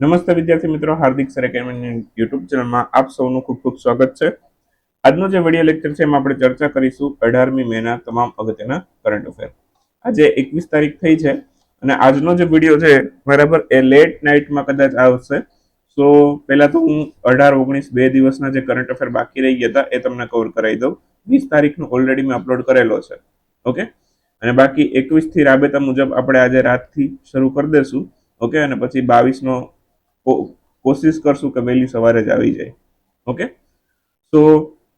નમસ્તે વિદ્યાર્થી મિત્રો, હાર્દિક સર એકેડમી યુટ્યુબ ચેનલમાં આપ સૌનું ખૂબ ખૂબ સ્વાગત છે. આજનો જે વીડિયો લેક્ચર છે એમાં આપણે ચર્ચા કરીશું અઢારમી મેના તમામ અગત્યના કરંટ અફેર આજે એકવીસ તારીખ થઈ છે અને આજનો જે વીડિયો છે બરાબર એ લેટ નાઇટમાં કદાચ આવશે. સો પહેલા તો હું અઢાર ઓગણીસ બે દિવસના જે કરંટ અફેર બાકી રહી ગયા હતા એ તમને કવર કરાવી દઉં. વીસ તારીખનું ઓલરેડી મેં અપલોડ કરેલો છે. ઓકે અને બાકી એકવીસથી રાબેતા મુજબ આપણે આજે રાતથી શરૂ કરી દઈશું ઓકે અને પછી બાવીસનો કોશિશ કરશું કે વહેલી સવારે જ આવી જાય. ઓકે તો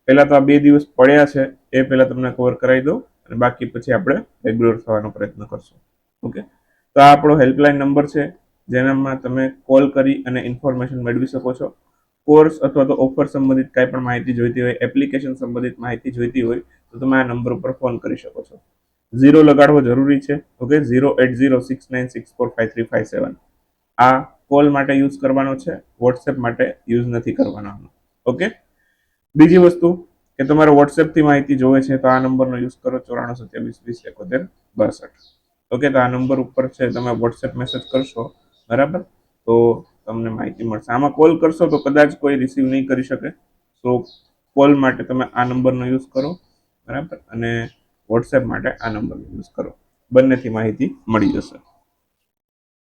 પહેલાં તો આ બે દિવસ પડ્યા છે, એ પહેલાં તમને કવર કરાવી દઉં અને બાકી પછી આપણે રેગ્યુલર થવાનો પ્રયત્ન કરશું. ઓકે તો આ આપણો હેલ્પલાઇન નંબર છે, જેનામાં તમે કોલ કરી અને ઇન્ફોર્મેશન મેળવી શકો છો. કોર્સ અથવા તો ઓફર સંબંધિત કાંઈ પણ માહિતી જોઈતી હોય એપ્લિકેશન સંબંધિત માહિતી જોઈતી હોય, તો તમે આ નંબર ઉપર ફોન કરી શકો છો. ઝીરો લગાડવો જરૂરી છે okay zero eight zero six nine six four five three five seven આ કોલ માટે યુઝ કરવાનો છે વોટ્સએપ માટે યુઝ નથી કરવાનો. ઓકે બીજી વસ્તુ કે તમારે વોટ્સએપથી માહિતી જોવે છે, તો આ નંબરનો યુઝ કરો ચોરાણું સત્યાવીસ વીસ એકોતેર બાસઠ. ઓકે તો આ નંબર ઉપર છે, તમે વોટ્સએપ મેસેજ કરશો, બરાબર? તો તમને માહિતી મળશે. આમાં કોલ કરશો તો કદાચ કોઈ રિસીવ નહીં કરી શકે. સો કોલ માટે તમે આ નંબરનો યુઝ કરો, બરાબર? અને વોટ્સએપ માટે આ નંબરનો યુઝ કરો. બંનેથી માહિતી મળી જશે.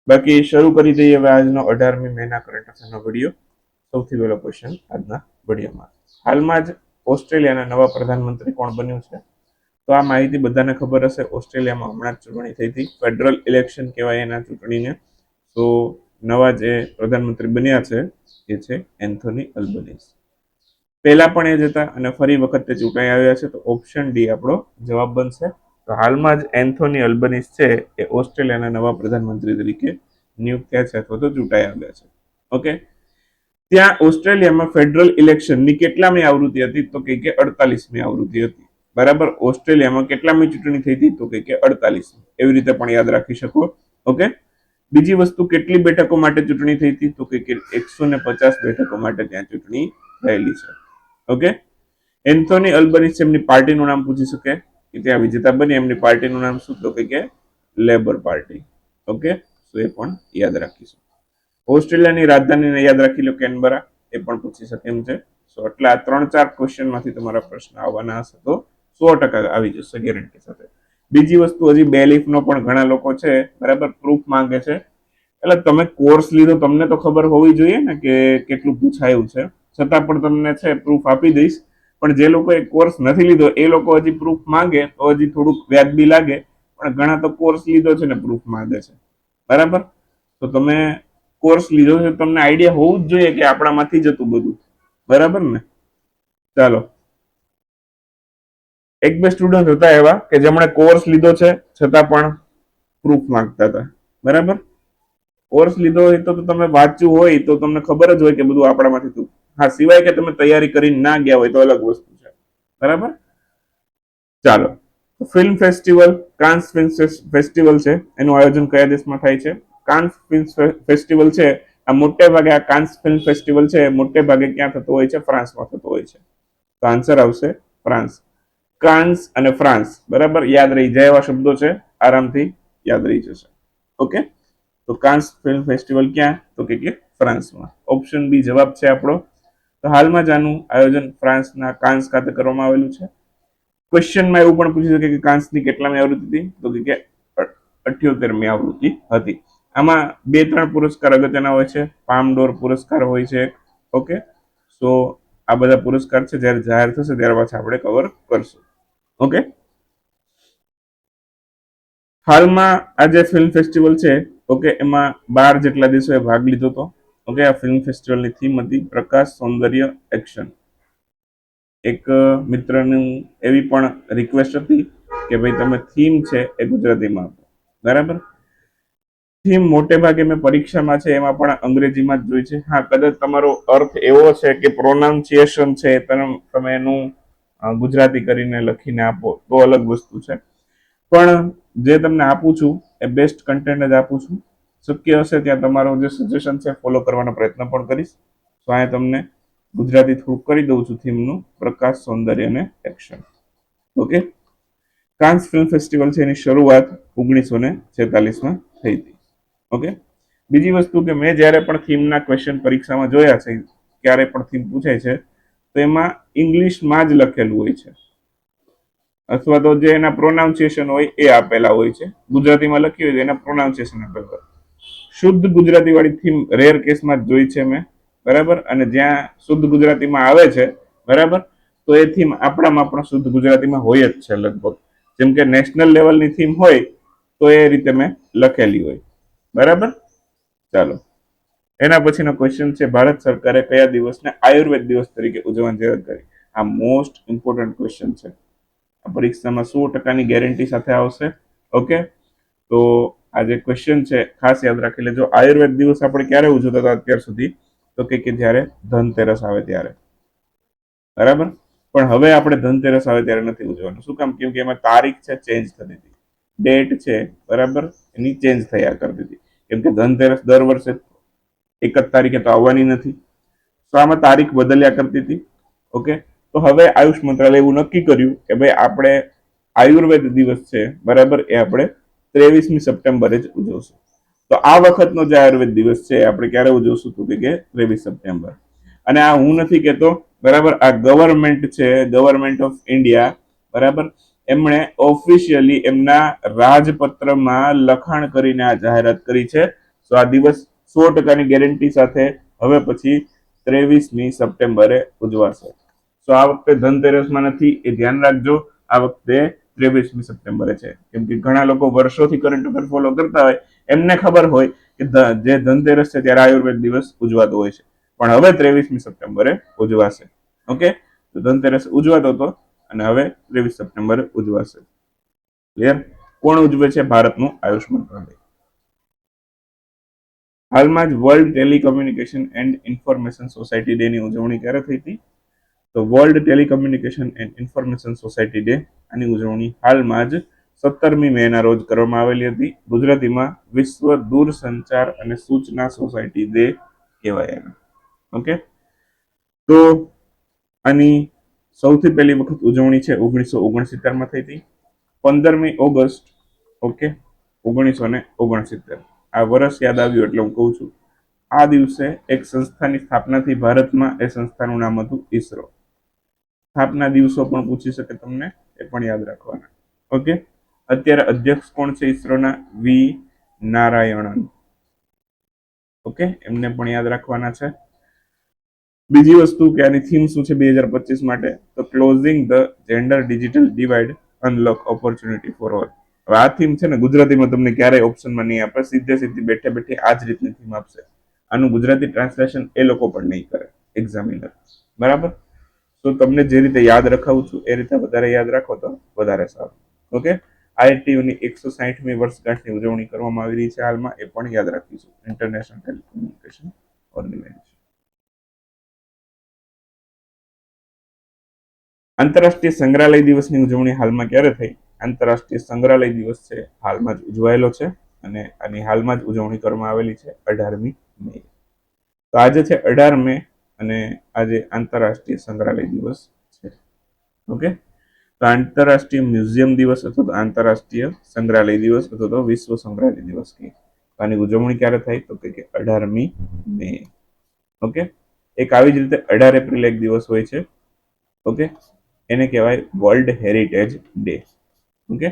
બાકી શરૂ કરી દઈએ હવે આજનો અઢારમી મેના કરંટ અફેરનો વીડિયો સૌથી પહેલો ક્વેશ્ચન આજના વિડીયોમાં. હાલમાં જ ઓસ્ટ્રેલિયાના નવા પ્રધાનમંત્રી કોણ બન્યું છે? તો આ માહિતી બધાને ખબર હશે, ઓસ્ટ્રેલિયામાં હમણાં જ ચૂંટણી થઈ હતી. ફેડરલ ઇલેક્શન કહેવાય એના ચૂંટણીને. તો નવા જે પ્રધાનમંત્રી બન્યા છે, એ છે એન્થોની અલ્બનીઝ. પહેલા પણ એ જ હતા અને ફરી વખત તે ચૂંટાઈ આવ્યા છે, તો ઓપ્શન ડી આપણો જવાબ બનશે. તો હાલમાં જ એન્થોની અલ્બનિસ છે એ ઓસ્ટ્રેલિયાના નવા પ્રધાનમંત્રી તરીકે નિયુક્ત થયા છે અથવા તો ચૂંટાઈ આવ્યા છે. ઓકે? ત્યાં ઓસ્ટ્રેલિયામાં ફેડરલ ઇલેક્શનની કેટલામી આવૃત્તિ હતી તો કે કે અડતાલીસમી આવૃત્તિ હતી. બરાબર? ઓસ્ટ્રેલિયામાં કેટલામી ચૂંટણી થઈ હતી તો કે કે અડતાલીસમી. એવી રીતે પણ યાદ રાખી શકો. ઓકે? બીજી વસ્તુ, કેટલી બેઠકો માટે ચૂંટણી થઈ હતી તો કે એકસો ને પચાસ બેઠકો માટે ત્યાં ચૂંટણી થયેલી છે. ઓકે? એન્થોની અલ્બનીસ એમની પાર્ટીનું નામ પૂછી શકે. કે ત્યાં વિજેતા બની, એમની પાર્ટીનું નામ શું? તો કે લેબર પાર્ટી. ઓકે? તો એ પણ યાદ રાખીશું. ઓસ્ટ્રેલિયાની રાજધાનીને યાદ રાખી લો, કેનબરા. એ પણ પૂછી શકે એમ છે. સો એટલે આ ત્રણ ચાર ક્વેશ્ચનમાંથી તમારા પ્રશ્ન આવવાના હશે તો સો ટકા આવી જશે ગેરંટી સાથે. બીજી વસ્તુ, હજી બે લીફનો પણ ઘણા લોકો છે, બરાબર પ્રૂફ માંગે છે. એટલે તમે કોર્સ લીધો, તમને તો ખબર હોવી જોઈએ ને કે કેટલું પૂછાયું છે. છતાં પણ તમને છે પ્રૂફ આપી દઈશ. પણ જે લોકોએ કોર્સ નથી લીધો, એ લોકો હજી પ્રૂફ માંગે તો હજી થોડુંક વ્યાજબી લાગે, પણ ઘણા તો કોર્સ લીધો છે ને પ્રૂફ માંગે છે. બરાબર? તો તમે કોર્સ લીધો છે, તમને આઈડિયા હોવું જ જોઈએ કે આપણામાંથી જ હતું બધું. બરાબર ને? ચાલો. એક બે સ્ટુડન્ટ હતા એવા કે જેમણે કોર્સ લીધો છે, છતાં પણ પ્રૂફ માંગતા હતા. બરાબર? કોર્સ લીધો હોય તો તો તમે વાંચ્યું હોય, તો તમને ખબર જ હોય કે બધું આપણામાંથી હતું હા, સિવાય કે તમે તૈયારી કરીને ના ગયા હોય તો અલગ વસ્તુ છે. બરાબર? ચાલો. Film festival Cannes film festival છે. એનું આયોજન કયા દેશમાં થાય છે? કાન્સ ફિલ્મ ફેસ્ટિવલ છે. આ મોટે ભાગે આ કાન્સ ફિલ્મ ફેસ્ટિવલ છે. મોટે ભાગે ક્યાં થતો હોય છે? ફ્રાન્સમાં થતો હોય છે. તો આન્સર આવશે ફ્રાન્સ કાન્સ અને ફ્રાન્સ બરાબર? યાદ રહી. જાય એવા શબ્દો છે, આરામથી યાદ રહી જશે. ઓકે તો કાન્સ ફિલ્મ ફેસ્ટિવલ ક્યાં? તો કે ફ્રાન્સમાં ઓપ્શન બી જવાબ છે આપણો તો હાલમાં જ આનું આયોજન ફ્રાન્સના કાન્સ ખાતે કરવામાં આવેલું છે. ક્વેશ્ચનમાં એવું પણ પૂછી શકે કે કાન્સની કેટલામી આવૃત્તિ હતી? તો કે અઠ્યોતેરમી આવૃત્તિ હતી. આમાં બે ત્રણ પુરસ્કાર અગત્યના હોય છે. પામડોર પુરસ્કાર હોય છે ઓકે? સો, આ બધા પુરસ્કાર છે. જ્યારે જાહેર થશે ત્યારે પાછા આપણે કવર કરશું. ઓકે? હાલમાં આ જે ફિલ્મ ફેસ્ટિવલ છે, ઓકે, એમાં બાર જેટલા દેશોએ ભાગ લીધો હતો. ઓકે આ ફિલ્મ ફેસ્ટિવલની થીમ હતી પ્રકાશ સૌંદર્ય એક્શન એક મિત્રનું એવી પણ રિક્વેસ્ટ હતી કે ભાઈ તમે થીમ છે એ ગુજરાતીમાં આપો. બરાબર? થીમ મોટે ભાગે મેં પરીક્ષામાં છે, એમાં પણ અંગ્રેજીમાં જ જોઈ છે. હા, કદાચ તમારો અર્થ એવો છે કે પ્રોનાઉન્સિએશન છે તમે એનું ગુજરાતી કરીને લખીને આપો, તો અલગ વસ્તુ છે. પણ જે તમને આપું છું, એ બેસ્ટ કન્ટેન્ટ જ આપું છું. શક્ય હશે ત્યાં તમારું જે સજેશન છે ફોલો કરવાનો પ્રયત્ન પણ કરીશ. તો અહીંયા તમને ગુજરાતી થોડુંક કરી દઉં છું થીમનું પ્રકાશ સૌંદર્ય અને action okay Cannes film festival છે એની શરૂઆત ઓગણીસો ને છેતાલીસમાં થઈ હતી. ઓકે બીજી વસ્તુ કે મેં જ્યારે પણ થીમના ક્વેશ્ચન પરીક્ષામાં જોયા છે, ક્યારે પણ થીમ પૂછાય છે, તો એમાં ઇંગ્લિશમાં જ લખેલું હોય છે. અથવા તો જે એના પ્રોનાઉન્સિએશન હોય એ આપેલા હોય છે. ગુજરાતીમાં લખ્યું હોય તો એના પ્રોનાઉન્સિએશન આપેલા હોય શુદ્ધ ગુજરાતી વાળી થીમ રેર કેસમાં જોઈ છે મેં. બરાબર? અને જ્યાં શુદ્ધ ગુજરાતીમાં આવે છે, બરાબર? તો એ થીમ આપણામાં પણ શુદ્ધ ગુજરાતીમાં હોય જ છે લગભગ. જેમ કે નેશનલ લેવલની થીમ હોય, તો એ રીતે મેં લખેલી હોય. બરાબર? ચાલો. એના પછીનો ક્વેશ્ચન છે, ભારત સરકારે કયા દિવસને આયુર્વેદ દિવસ તરીકે ઉજવવાની જાહેરાત કરી? આ મોસ્ટ ઇમ્પોર્ટન્ટ ક્વેશ્ચન છે. આ પરીક્ષામાં સો ટકાની ગેરંટી સાથે આવશે. ઓકે તો આ જે ક્વેશ્ચન છે, ખાસ યાદ રાખી લેજો આયુર્વેદ દિવસ આપણે ક્યારે ઉજવતા હતા અત્યાર સુધી, તો કે કે જ્યારે ધનતેરસ આવે ત્યારે. બરાબર? પણ હવે આપણે ધનતેરસ આવે ત્યારે નથી ઉજવવાનું. શું કામ? કેમ કે એમાં તારીખ છે ચેન્જ થતી હતી. ડેટ છે, બરાબર? એની ચેન્જ થયા કરતી હતી. કેમ કે ધનતેરસ દર વર્ષે એક જ તારીખે તો આવવાની નથી. તો આમાં તારીખ બદલ્યા કરતી હતી. ઓકે? તો હવે આયુષ મંત્રાલય એવું નક્કી કર્યું કે ભાઈ, આપણે આયુર્વેદ દિવસ છે, બરાબર? એ આપણે ત્રેવીસમી સપ્ટેમ્બરે જ ઉજવશું. તો આ વખતનો જે આયુર્વેદ દિવસ છે, આપણે ક્યારે ઉજવશું તો કે ત્રેવીસ સપ્ટેમ્બર. અને આ હું નથી કહેતો, બરાબર, આ ગવર્મેન્ટ છે ગવર્મેન્ટ ઓફ ઇન્ડિયા બરાબર, એમણે ઓફિશિયલી એમના રાજપત્રમાં લખાણ કરીને આ જાહેરાત કરી છે. તો આ દિવસ સો ટકાની ગેરંટી સાથે હવે પછી ત્રેવીસમી સપ્ટેમ્બરે ઉજવાશે. તો આ વખતે ધનતેરસમાં નથી, એ ધ્યાન રાખજો. આ વખતે ત્રેવીસમી સપ્ટેમ્બરે છે. કેમ કે ઘણા લોકો વર્ષોથી કરંટ અફેર ફોલો કરતા હોય, એમને ખબર હોય કે જે ધનતેરસ છે ત્યારે આયુર્વેદ દિવસ ઉજવાતો હોય છે. પણ હવે ત્રેવીસમી સપ્ટેમ્બરે ઉજવાશે. ઓકે તો ધનતેરસ ઉજવાતો હતો અને હવે ત્રેવીસ સપ્ટેમ્બરે ઉજવાશે. ક્લિયર કોણ ઉજવે છે ભારતનું આયુષ્માન મંત્રાલય હાલમાં જ world telecommunication and information society day ની ઉજવણી ક્યારે થઈ હતી? World telecommunication and information society day આની ઉજવણી હાલમાં જ સત્તરમી મેના રોજ કરવામાં આવેલી હતી. ગુજરાતીમાં વિશ્વ દૂરસંચાર અને સૂચના સોસાયટી ડે કહેવાય એને. ઓકે તો આની સૌથી પહેલી વખત ઉજવણી છે ઓગણીસો ઓગણસિત્તેરમાં થઈ હતી. પંદરમી ઓગસ્ટ ઓકે ઓગણીસો ને ઓગણસિત્તેર. આ વર્ષ યાદ આવ્યું એટલે હું કહું છું. આ દિવસે એક સંસ્થાની સ્થાપનાથી ભારતમાં એ સંસ્થાનું નામ હતું ઈસરો. સ્થાપના દિવસો પણ પૂછી શકે તમને, એ પણ યાદ રાખવાના. ઓકે? અત્યારે અધ્યક્ષ કોણ છે ઈસરોના? વી. નારાયણન. ઓકે? એમને પણ યાદ રાખવાના છે. બીજી વસ્તુ કે આની થીમ શું છે બે હજાર પચીસ માટે? તો closing the gender digital divide unlock opportunity for all હવે આ થીમ છે ને ગુજરાતીમાં તમને ક્યારેય ઓપ્શનમાં નહીં આપે, સીધે સીધી બેઠે બેઠે આ જ રીતની થીમ આપશે. આનું ગુજરાતી ટ્રાન્સલેશન એ લોકો પણ નહીં કરે એક્ઝામિનર બરાબર? તો તમને જે રીતે યાદ રખાવું છું, એ રીતે વધારે યાદ રાખો તો વધારે સારું. ઓકે આઈટીયુની એકસો સાહીઠમી વર્ષગાંઠની ઉજવણી કરવામાં આવી રહી છે હાલમાં, એ પણ યાદ રાખીશું. ઇન્ટરનેશનલ ટેલિકોમ્યુનિકેશન ઓર્ગેનાઇઝેશન આંતરરાષ્ટ્રીય સંગ્રહાલય દિવસની ઉજવણી હાલમાં ક્યારે થઈ? આંતરરાષ્ટ્રીય સંગ્રહાલય દિવસ છે, હાલમાં જ ઉજવાયેલો છે અને આની હાલમાં જ ઉજવણી કરવામાં આવેલી છે અઢારમી મે. તો આજે છે અઢાર મે અને આજે આંતરરાષ્ટ્રીય સંગ્રહાલય દિવસ છે. ઓકે તો આંતરરાષ્ટ્રીય મ્યુઝિયમ દિવસ અથવા તો આંતરરાષ્ટ્રીય સંગ્રહાલય દિવસ અથવા તો વિશ્વ સંગ્રહાલય દિવસ કહીએ આની ઉજવણી ક્યારે થાય? તો કે અઢારમી મે. ઓકે એક આવી જ રીતે અઢાર એપ્રિલ એક દિવસ હોય છે. ઓકે એને કહેવાય વર્લ્ડ હેરિટેજ ડે. ઓકે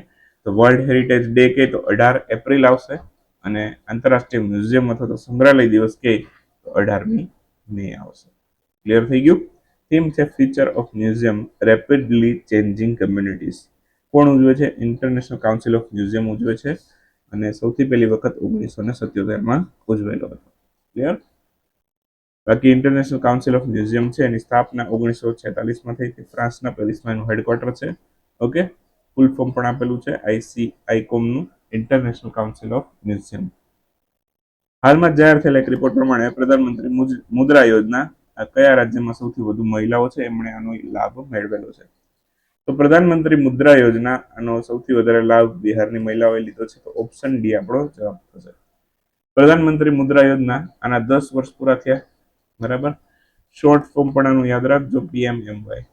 તો વર્લ્ડ હેરિટેજ ડે કહે તો અઢાર એપ્રિલ આવશે અને આંતરરાષ્ટ્રીય મ્યુઝિયમ અથવા તો સંગ્રહાલય દિવસ કહે તો અઢારમી મે આવશે. ક્લિયર થઈ ગયું? થીમ છે future of museum rapidly changing communities કોણ ઉજવે છે? ઇન્ટરનેશનલ કાઉન્સિલ ઓફ મ્યુઝિયમ ઉજવે છે અને સૌથી પહેલી વખત ઓગણીસો ને સત્યોતેરમાં ઉજવેલો હતો. ક્લિયર બાકી ઇન્ટરનેશનલ કાઉન્સિલ ઓફ મ્યુઝિયમ છે, એની સ્થાપના ઓગણીસો છેતાલીસમાં થઈ હતી. ફ્રાન્સના પેરિસમાં એનું હેડક્વાર્ટર છે. ઓકે ફૂલ ફોર્મ પણ આપેલું છે આઈસી આઈકોમનું ઇન્ટરનેશનલ કાઉન્સિલ ઓફ મ્યુઝિયમ હાલમાં જાહેર થયેલા એક રિપોર્ટ પ્રમાણે પ્રધાનમંત્રી મુદ્રા યોજના કયા રાજ્યમાં સૌથી વધુ મહિલાઓ છે? એમણે આનો લાભ મેળવેલો છે. તો પ્રધાનમંત્રી મુદ્રા યોજના, આનો સૌથી વધારે લાભ બિહારની મહિલાઓએ લીધો છે. તો ઓપ્શન ડી આપણો જવાબ થશે. પ્રધાનમંત્રી મુદ્રા યોજના, આના દસ વર્ષ પૂરા થયા. બરાબર? શોર્ટ ફોર્મ પણ આનું યાદ રાખજો પીએમએમવાય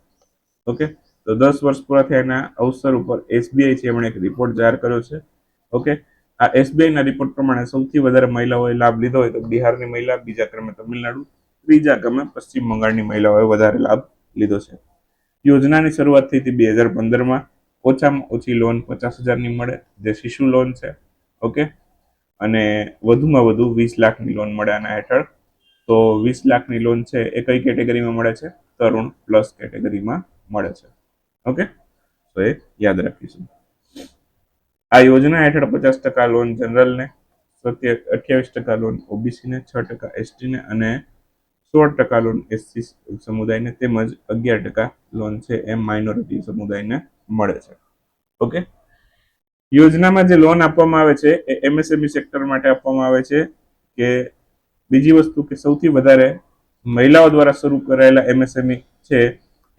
ઓકે તો દસ વર્ષ પૂરા થયાના અવસર ઉપર એસબીઆઈ છે એમણે એક રિપોર્ટ જાહેર કર્યો છે. ઓકે આ એસબીઆઈ ના રિપોર્ટ પ્રમાણે સૌથી વધારે મહિલાઓએ લાભ લીધો હોય તો બિહારની મહિલા, બીજા ક્રમે તમિલનાડુ. ત્રીજા ક્રમે પશ્ચિમ બંગાળની મહિલાઓએ વધારે લાભ લીધો છે. યોજનાની શરૂઆત થઈ હતી બે હજાર પંદરમાં. ઓછામાં ઓછી લોન પચાસ હજારની મળે, જે શિશુ લોન છે, ઓકે? અને વધુમાં વધુ વીસ લાખની લોન મળે આના હેઠળ. તો વીસ લાખની લોન છે એ કઈ કેટેગરીમાં મળે છે? તરુણ પ્લસ કેટેગરીમાં મળે છે, ઓકે? તો એ યાદ રાખીશું. આ યોજના હેઠળ પચાસ ટકા લોન જનરલને સત્ય, અઠ્યાવીસ ટકા લોન ઓબીસીને છ ટકા એસટીને અને સોળ ટકા લોન એસસી સમુદાયને તેમજ અગિયાર ટકા લોન છે એમ માઇનોરિટી સમુદાયને મળે છે. ઓકે યોજનામાં જે લોન આપવામાં આવે છે એ એમએસએમઈ સેક્ટર માટે આપવામાં આવે છે કે બીજી વસ્તુ કે સૌથી વધારે મહિલાઓ દ્વારા શરૂ કરાયેલા એમએસએમઈ છે,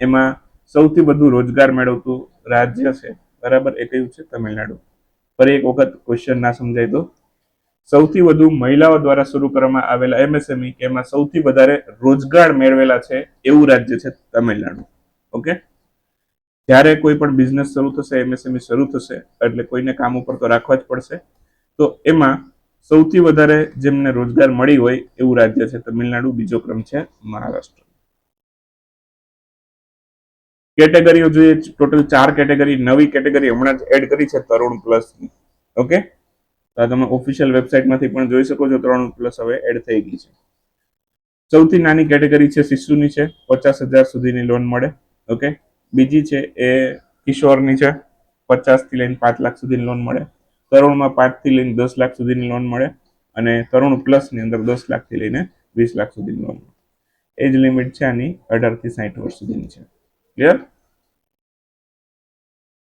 એમાં સૌથી વધુ રોજગાર મેળવતું રાજ્ય છે. બરાબર? એ કયું છે? તમિલનાડુ. ફરી એક વખત ક્વેશ્ચન ના સમજાય તો. સૌથી વધુ મહિલાઓ દ્વારા શરૂ કરવામાં આવેલા એમએસએમઈ એમાં સૌથી વધારે રોજગાર મેળવેલા છે એવું રાજ્ય છે તમિલનાડુ. ઓકે? જ્યારે કોઈ પણ બિઝનેસ શરૂ થશે એમએસએમઈ શરૂ થશે, એટલે કોઈને કામ ઉપર તો રાખવા જ પડશે. તો એમાં સૌથી વધારે જેમને રોજગાર મળી હોય એવું રાજ્ય છે તમિલનાડુ, બીજો ક્રમ છે મહારાષ્ટ્ર. કેટેગરીઓ જોઈએ, ટોટલ ચાર કેટેગરી, નવી કેટેગરી હમણાં જ એડ કરી છે, તરુણ પ્લસ ઓકે? તો આ તમે ઓફિશિયલ વેબસાઇટમાંથી પણ જોઈ શકો છો, ત્રણ પ્લસ હવે એડ થઈ ગઈ છે. સૌથી નાની કેટેગરી છે શિશુની છે, પચાસ હજાર સુધીની લોન મળે ઓકે બીજી છે એ કિશોરની છે, પચાસથી લઈને પાંચ લાખ સુધીની લોન મળે, તરુણમાં પાંચથી લઈને દસ લાખ સુધીની લોન મળે, અને તરુણ પ્લસની અંદર દસ લાખથી લઈને વીસ લાખ સુધીની લોન મળે. એજ લિમિટ છે આની અઢારથી સાઠ વર્ષ સુધીની છે. ક્લિયર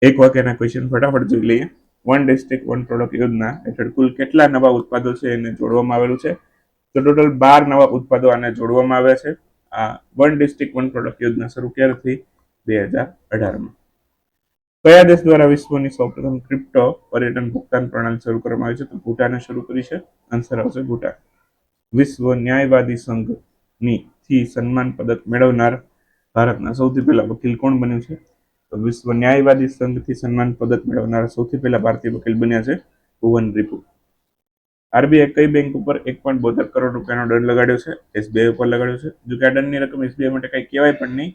એક વાક્યના ક્વેશ્ચન ફટાફટ જોઈ લઈએ. વન ડિસ્ટ્રિક્ટ વન પ્રોડક્ટ યોજના હેઠળ કુલ કેટલા નવા ઉત્પાદો છે એને જોડવામાં આવેલું છે? તો ટોટલ બાર નવા ઉત્પાદો આને જોડવામાં આવ્યા છે. આ વન ડિસ્ટ્રિક્ટ વન પ્રોડક્ટ યોજના શરૂ ક્યારે થઈ બે હજાર અઢારમાં. કયા દેશ દ્વારા વિશ્વની સૌપ્રથમ ક્રિપ્ટો પર્યટન ભુગતાન પ્રણાલી શરૂ કરવામાં આવી છે? તો ભૂટાને શરૂ કરી છે. આન્સર આવશે ભૂટાન. વિશ્વ ન્યાયવાદી સંઘની થી સન્માન પદક મેળવનાર ભારતના સૌથી પહેલા વકીલ કોણ બન્યું છે? વિશ્વ ન્યાયવાદી સંઘથી સન્માન પદક મેળવનાર સૌથી પહેલા ભારતીય વકીલ બન્યા છે ભુવન રિપુ. આરબીઆઈ કઈ બેંક ઉપર એક પોઈન્ટ બોતેર કરોડ રૂપિયાનો દંડ લગાડ્યો છે? એસબીઆઈ ઉપર લગાડ્યો છે? જો કે આ દંડની રકમ એસબીઆઈ માટે કઈ કહેવાય પણ નહીં.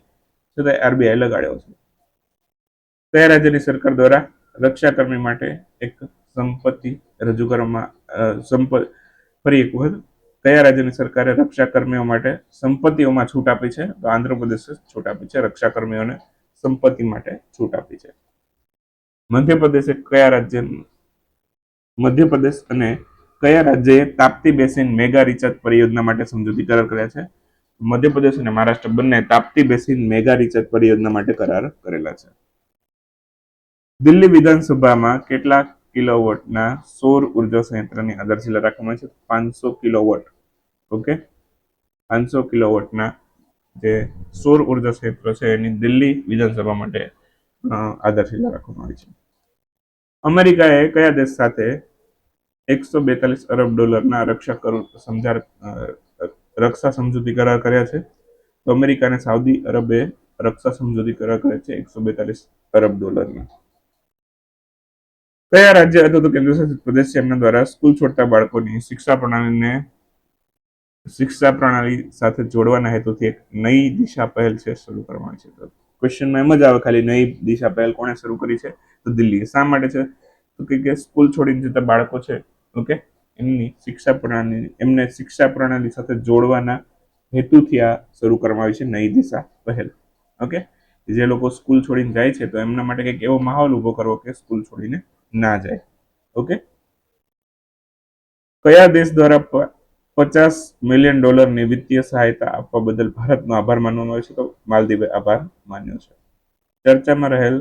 છતાં આરબીઆઈ લગાડ્યો છે. કયા રાજ્યની સરકાર દ્વારા રક્ષાકર્મી માટે એક સંપત્તિ રજૂ કરવામાં સંપ, ફરી એક વખત કયા રાજ્યની સરકારે રક્ષાકર્મીઓ માટે સંપત્તિઓમાં છૂટ આપી છે? તો આંધ્રપ્રદેશે છૂટ આપી છે રક્ષાકર્મીઓને. સંપત્તિ માટે છૂટ આપી છે. મધ્યપ્રદેશે કયા રાજ્ય મધ્યપ્રદેશ અને કયા રાજ્યએ તાપ્તી બેસીન મેગા રિચાર્જ પરિયોજના માટે સમજૂતી કરાર કર્યા છે? મધ્યપ્રદેશ અને મહારાષ્ટ્ર બંને તાપ્તી બેસીન મેગા રિચાર્જ પરિયોજના માટે કરાર કરેલા છે. દિલ્હી વિધાનસભામાં કેટલા કિલોવોટના સૌર ઊર્જા સંયંત્રની આધારશીલા રાખવામાં છે? પાંચસો કિલોવોટ. ઓકે? પાંચસો કિલોવોટના જે સૌર ઊર્જા ક્ષેત્ર છે એની દિલ્હી વિધાનસભા માટે આધારશીલા રાખવામાં આવી છે. અમેરિકાએ કયા દેશ સાથે એકસો બેતાલીસ અરબ ડોલરના રક્ષા સમજાર રક્ષા સમજૂતી કરાર કર્યા છે? તો અમેરિકા અને સાઉદી અરબે રક્ષા સમજૂતી કરાર કર્યા છે એકસો બેતાલીસ અરબ ડોલરના. કયા રાજ્ય અથવા તો કેન્દ્ર શાસિત પ્રદેશ એમના દ્વારા સ્કૂલ છોડતા બાળકોની શિક્ષા પ્રણાલીને શિક્ષા પ્રણાલી સાથે જોડવાના હેતુથી એક નઈ દિશા પહેલ છે શરૂ કરવામાં આવી છે. તો ક્વેશ્ચનમાં એમ જ આવે ખાલી નઈ દિશા પહેલ કોણે શરૂ કરી છે? તો દિલ્હીએ શા માટે છે? તો કે સ્કૂલ છોડીને જતા બાળકો છે ઓકે એમની શિક્ષા પ્રણાલી, એમને શિક્ષા પ્રણાલી સાથે જોડવાના હેતુથી આ શરૂ કરવામાં આવી છે નઈ દિશા પહેલ ઓકે જે લોકો સ્કૂલ છોડીને જાય છે, તો એમના માટે કંઈક એવો માહોલ ઊભો કરવો કે સ્કૂલ છોડીને ના જાય ઓકે કયા દેશ દ્વારા પચાસ મિલિયન ડોલરની વિત્તીય સહાયતા આપવા બદલ ભારતનો આભાર માનવામાં આવ્યો છે. તો માલદીવે આભાર માન્યો છે. ચર્ચામાં રહેલ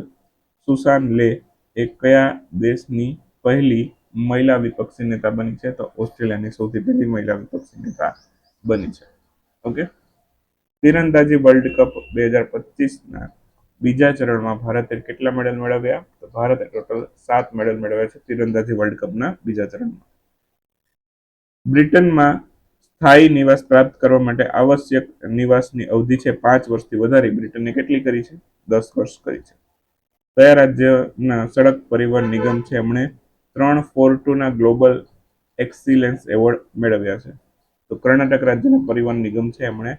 સુસાન લે એ કયા દેશની પહેલી મહિલા વિપક્ષી નેતા બની છે? તો ઓસ્ટ્રેલિયાની સૌથી પહેલી મહિલા વિપક્ષી નેતા બની છે. ઓકે? તીરંદાજી વર્લ્ડ કપ બે હજાર પચીસના બીજા ચરણમાં ભારતે કેટલા મેડલ મેળવ્યા? તો ભારતે ટોટલ સાત મેડલ મેળવ્યા છે તીરંદાજી વર્લ્ડ કપના બીજા ચરણમાં. બ્રિટનમાં સ્થાયી નિવાસ પ્રાપ્ત કરવા માટે આવશ્યક નિવાસની અવધિ છે પાંચ વર્ષથી વધારી. બ્રિટને કેટલી કરી છે? દસ વર્ષ કરી છે. કયા રાજ્યના સડક પરિવહન નિગમ છે? એમણે ત્રણ ફોર ટુના ગ્લોબલ એક્સિલન્સ એવોર્ડ મેળવ્યા છે. તો કર્ણાટક રાજ્યના પરિવહન નિગમ છે, એમણે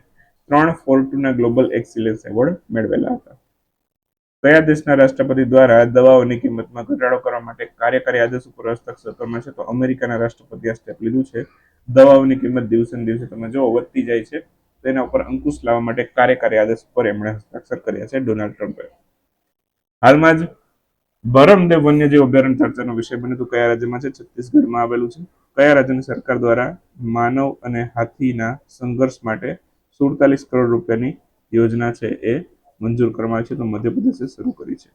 ત્રણ ફોર ટુના ગ્લોબલ એક્સિલન્સ એવોર્ડ મેળવેલા હતા. કયા દેશના રાષ્ટ્રપતિ દ્વારા દવાઓની કિંમતમાં ઘટાડો કરવા માટે કાર્યકારી આદેશ ઉપર હસ્તાક્ષર કરવામાં છે તો અમેરિકાના રાષ્ટ્રપતિ સ્ટેપ લીધું છે. દવાઓની કિંમત દિવસે દિવસે તમે જો વધતી જાય છે. તેના ઉપર અંકુશ લાવવા માટે કાર્યકારી આદેશ ઉપર એમણે હસ્તાક્ષર કર્યા છે ડોનાલ્ડ ટ્રમ્પે. હાલમાં જ ભરમદેવ વન્યજીવ અભયારણ્ય ચર્ચાનો વિષય બન્યો. તો કયા રાજ્યમાં છે? છત્તીસગઢમાં આવેલું છે. કયા રાજ્યની સરકાર દ્વારા માનવ અને હાથીના સંઘર્ષ માટે સુડતાલીસ કરોડ રૂપિયાની યોજના છે એ મંજૂર કરવામાં આવી છે તો મધ્યપ્રદેશે શરૂ કરી છે.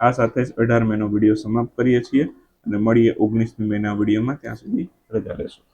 આ સાથે જ અઢાર મેનો વીડિયો સમાપ્ત કરીએ છીએ અને મળીએ ઓગણીસમી મેના વિડીયોમાં ત્યાં સુધી રજા લેશું.